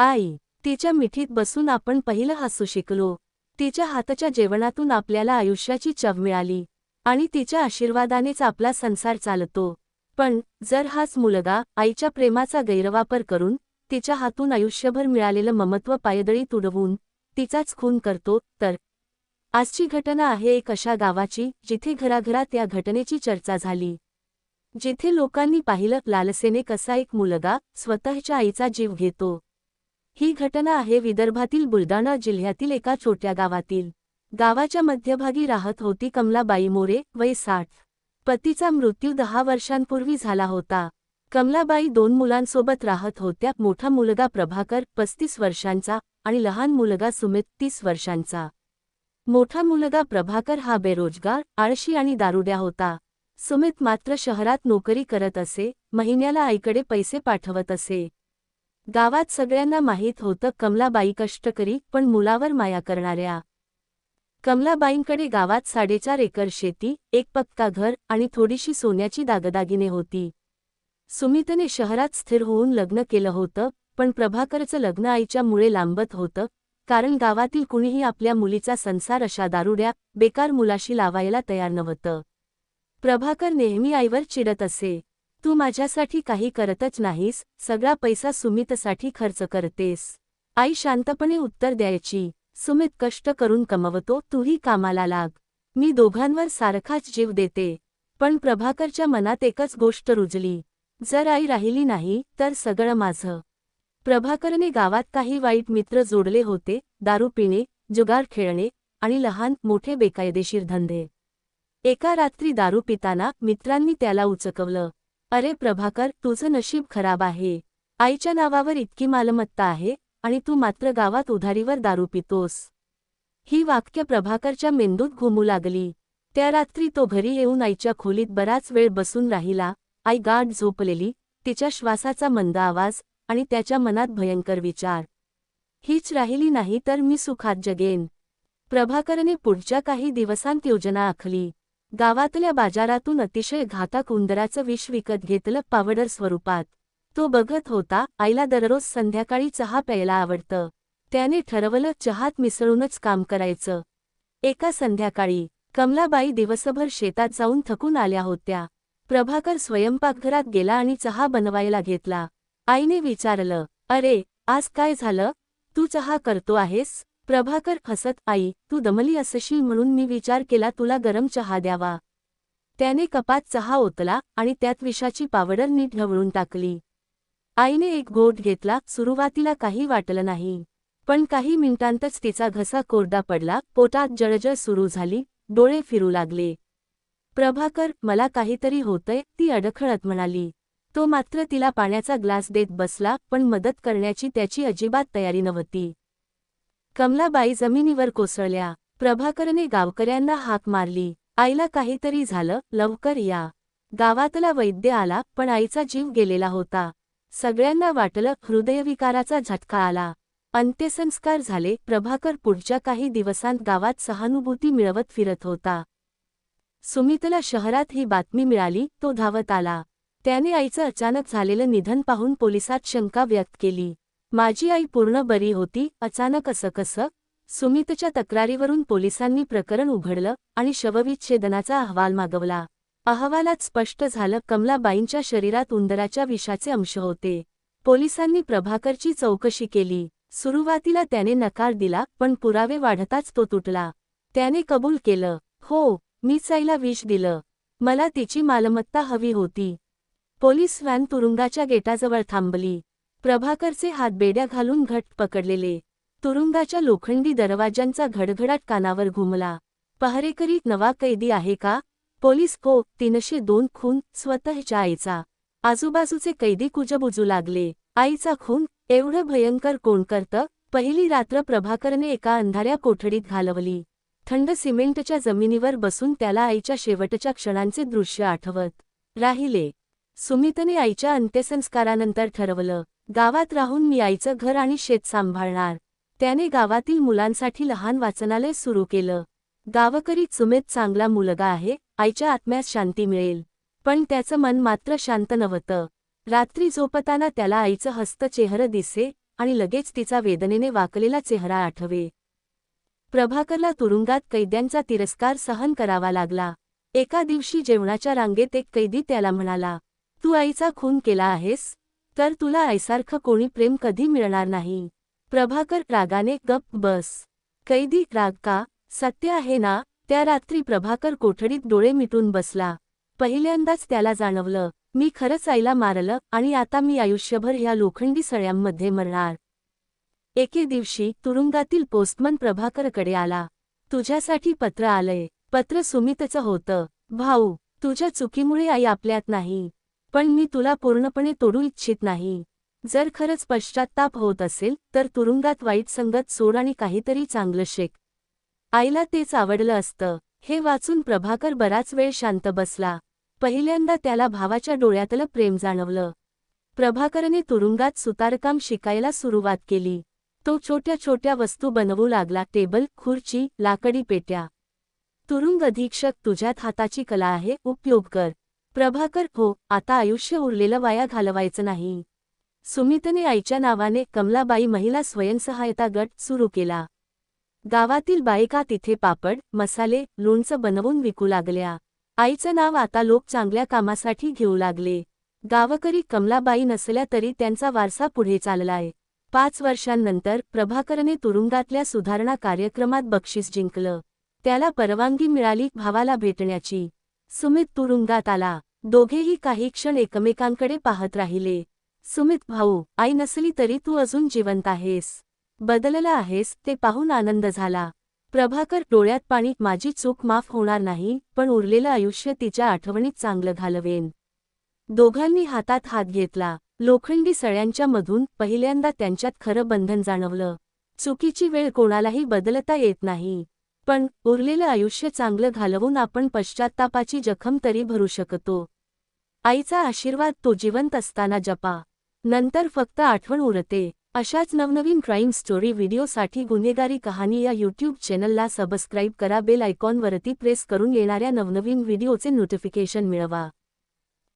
आई तिच्या मिठीत बसून आपण पहिलं हसू शिकलो. तिच्या हातच्या जेवणातून आपल्याला आयुष्याची चव मिळाली आणि तिच्या आशीर्वादानेच आपला संसार चालतो. पण जर हाच मुलगा आईच्या प्रेमाचा गैरवापर करून तिच्या हातून आयुष्यभर मिळालेलं ममत्व पायदळी तुडवून तिचाच खून करतो तर आजची घटना आहे एक अशा गावाची जिथे घराघरात या घटनेची चर्चा झाली. जिथे लोकांनी पाहिलं लालसेने कसा एक मुलगा स्वतःच्या आईचा जीव घेतो. ही घटना आहे विदर्भातील बुलडाणा जिल्ह्यातील एका छोट्या गावातील. गावाच्या मध्यभागी राहत होती कमलाबाई मोरे वय साठ. पतीचा मृत्यू दहा वर्षांपूर्वी झाला होता. कमलाबाई दोन मुलांसोबत राहत होत्या मोठा मुलगा प्रभाकर पस्तीस वर्षांचा आणि लहान मुलगा सुमित तीस वर्षांचा. मोठा मुलगा प्रभाकर हा बेरोजगार आळशी आणि दारुड्या होता. सुमित मात्र शहरात नोकरी करत असे महिन्याला आईकडे पैसे पाठवत असे. गावात सगळ्यांना माहीत होतं कमलाबाई कष्टकरी पण मुलावर माया करणाऱ्या. कमलाबाईंकडे गावात साडेचार एकर शेती एक पक्का घर आणि थोडीशी सोन्याची दागदागिने होती. सुमितने शहरात स्थिर होऊन लग्न केलं होतं पण प्रभाकरचं लग्न आईच्या मुळे लांबत होतं कारण गावातील कुणीही आपल्या मुलीचा संसार अशा दारुड्या बेकार मुलाशी लावायला तयार नव्हतं. प्रभाकर नेहमी आईवर चिडत असे. तू माझ्यासाठी काही करतच नाहीस सगळा पैसा सुमितसाठी खर्च करतेस. आई शांतपणे उत्तर द्यायची सुमित कष्ट करून कमवतो तूही कामाला लाग. मी दोघांवर सारखाच जीव देते. पण प्रभाकरच्या मनात एकच गोष्ट रुजली. जर आई राहिली नाही तर सगळं माझं. प्रभाकरने गावात काही वाईट मित्र जोडले होते दारू पिणे जुगार खेळणे आणि लहान मोठे बेकायदेशीर धंदे. एका रात्री दारू पिताना मित्रांनी त्याला उचकवलं. अरे प्रभाकर तुझं नशीब खराब आहे. आईच्या नावावर इतकी मालमत्ता आहे आणि तू मात्र गावात उधारीवर दारू पितोस. ही वाक्य प्रभाकरच्या मेंदूत घुमू लागली. त्या रात्री तो घरी येऊन आईच्या खोलीत बराच वेळ बसून राहिला. आई गाढ झोपलेली तिच्या श्वासाचा मंद आवाज आणि त्याच्या मनात भयंकर विचार. हीच राहिली नाही तर मी सुखात जगेन. प्रभाकरने पुढच्या काही दिवसांत योजना आखली. गावातल्या बाजारातून अतिशय घातक उंदराचं विष विकत घेतलं पावडर स्वरूपात. तो बघत होता आईला दररोज संध्याकाळी चहा प्यायला आवडतं. त्याने ठरवलं चहात मिसळूनच काम करायचं. एका संध्याकाळी कमलाबाई दिवसभर शेतात जाऊन थकून आल्या होत्या. प्रभाकर स्वयंपाकघरात गेला आणि चहा बनवायला घेतला. आईने विचारलं अरे आज काय झालं? तू चहा करतो आहेस? प्रभाकर हसत आई तू दमली असशील म्हणून मी विचार केला तुला गरम चहा द्यावा त्याने कपात चहा ओतला आणि त्यात विषाची पावडर नीट ढवळून टाकली. आईने एक घोट घेतला सुरुवातीला काही वाटलं नाही. पण काही मिनिटांतच तिचा घसा कोरडा पडला पोटात जळजळ सुरू झाली डोळे फिरू लागले. प्रभाकर मला काहीतरी होतंय ती अडखळत म्हणाली. तो मात्र तिला पाण्याचा ग्लास देत बसला पण मदत करण्याची त्याची अजिबात तयारी नव्हती. कमलाबाई जमिनीवर कोसळल्या. प्रभाकरने गावकऱ्यांना हाक मारली. आईला काहीतरी झालं लवकर या. गावातला वैद्य आला पण आईचा जीव गेलेला होता. सगळ्यांना वाटलं हृदयविकाराचा झटका आला. अंत्यसंस्कार झाले प्रभाकर पुढच्या काही दिवसांत गावात सहानुभूती मिळवत फिरत होता. सुमितला शहरात ही बातमी मिळाली तो धावत आला. त्याने आईचं अचानक झालेलं निधन पाहून पोलिसात शंका व्यक्त केली. माझी आई पूर्ण बरी होती अचानक असं कसं सुमितच्या तक्रारीवरून पोलिसांनी प्रकरण उघडलं आणि शवविच्छेदनाचा अहवाल मागवला. अहवालात स्पष्ट झालं कमलाबाईंच्या शरीरात उंदराच्या विषाचे अंश होते. पोलिसांनी प्रभाकरची चौकशी केली. सुरुवातीला त्याने नकार दिला पण पुरावे वाढताच तो तुटला. त्याने कबूल केलं हो मीच आईला विष दिलं. मला तिची मालमत्ता हवी होती पोलीस व्हॅन तुरुंगाच्या गेटाजवळ थांबली. प्रभाकरचे हात बेड्या घालून घट पकडलेले. तुरुंगाच्या लोखंडी दरवाजांचा घडघडाट कानावर घुमला. पहरेकरी नवा कैदी आहे का? पोलीस को तीनशे दोन खून स्वतःच्या आईचा. आजूबाजूचे कैदी कुजबुजू लागले. आईचा खून एवढं भयंकर कोण करतं? पहिली रात्र प्रभाकरने एका अंधाऱ्या कोठडीत घालवली. थंड सिमेंटच्या जमिनीवर बसून त्याला आईच्या शेवटच्या क्षणांचे दृश्य आठवत. राहिले. सुमितने आईच्या अंत्यसंस्कारानंतर ठरवलं. गावात राहून मी आईचं घर आणि शेत सांभाळणार. त्याने गावातील मुलांसाठी लहान वाचनालय सुरू केलं. गावकरी चुमेत चांगला मुलगा आहे आईच्या आत्म्यास शांती मिळेल. पण त्याचं मन मात्र शांत नव्हतं. रात्री झोपताना त्याला आईचं हस्त चेहरं दिसे आणि लगेच तिचा वेदनेने वाकलेला चेहरा आठवे. प्रभाकरला तुरुंगात कैद्यांचा तिरस्कार सहन करावा लागला. एका दिवशी जेवणाच्या रांगेत एक कैदी त्याला म्हणाला तू आईचा खून केला आहेस? तर तुला ऐसारखं कोणी प्रेम कधी मिळणार नाही. प्रभाकर रागाने गप बस. कैदी राग का? सत्य आहे ना? त्या रात्री प्रभाकर कोठडीत डोळे मिटून बसला. पहिल्यांदाच त्याला जाणवलं मी खरंच आईला मारलं आणि आता मी आयुष्यभर ह्या लोखंडी सळ्यांमध्ये मरणार. एके दिवशी तुरुंगातील पोस्टमन प्रभाकरकडे आला. तुझ्यासाठी पत्र आलंय. पत्र सुमितचं होतं. भाऊ तुझ्या चुकीमुळे आई आपल्यात नाही. पण मी तुला पूर्णपणे तोडू इच्छित नाही. जर खरंच पश्चात्ताप होत असेल तर तुरुंगात वाईट संगत सोड आणि काहीतरी चांगलं शेक. आईला तेच आवडलं असतं. हे वाचून प्रभाकर बराच वेळ शांत बसला. पहिल्यांदा त्याला भावाच्या डोळ्यातलं प्रेम जाणवलं. प्रभाकरने तुरुंगात सुतारकाम शिकायला सुरुवात केली. तो छोट्या छोट्या वस्तू बनवू लागला टेबल खुर्ची लाकडी पेट्या. तुरुंग अधीक्षक तुझ्यात हाताची कला आहे उपयोग कर. प्रभाकर हो आता आयुष्य उरलेलं वाया घालवायचं नाही. सुमितने आईच्या नावाने कमलाबाई महिला स्वयंसहायता गट सुरू केला. गावातील बायका तिथे पापड मसाले लोणचं बनवून विकू लागल्या. आईचं नाव आता लोक चांगल्या कामासाठी घेऊ लागले. गावकरी कमलाबाई नसल्या तरी त्यांचा वारसा पुढे चाललाय. पाच वर्षांनंतर प्रभाकरने तुरुंगातल्या सुधारणा कार्यक्रमात बक्षीस जिंकलं. त्याला परवानगी मिळाली भावाला भेटण्याची. सुमित तुरुंगात आला. दोघेही काही क्षण एकमेकांकडे पाहत राहिले. सुमित भाऊ आई नसली तरी तू अजून जिवंत आहेस. बदलला आहेस ते पाहून आनंद झाला. प्रभाकर डोळ्यात पाणी माझी चूक माफ होणार नाही पण उरलेलं आयुष्य तिच्या आठवणीत चांगलं घालवेन दोघांनी हातात हात घेतला. लोखंडी सळ्यांच्या मधून पहिल्यांदा त्यांच्यात खरं बंधन जाणवलं. चुकीची वेळ कोणालाही बदलता येत नाही. पण उरलेलं आयुष्य चांगलं घालवून आपण पश्चात्तापाची जखम तरी भरू शकतो. आईचा आशीर्वाद तो जिवंत असताना जपा. नंतर फक्त आठवण उरते. अशाच नवनवीन क्राईम स्टोरी व्हिडिओसाठी गुन्हेगारी कहाणी या यूट्यूब चॅनलला सबस्क्राईब करा. बेल आयकॉनवरती प्रेस करून येणाऱ्या नवनवीन व्हिडिओचे नोटिफिकेशन मिळवा.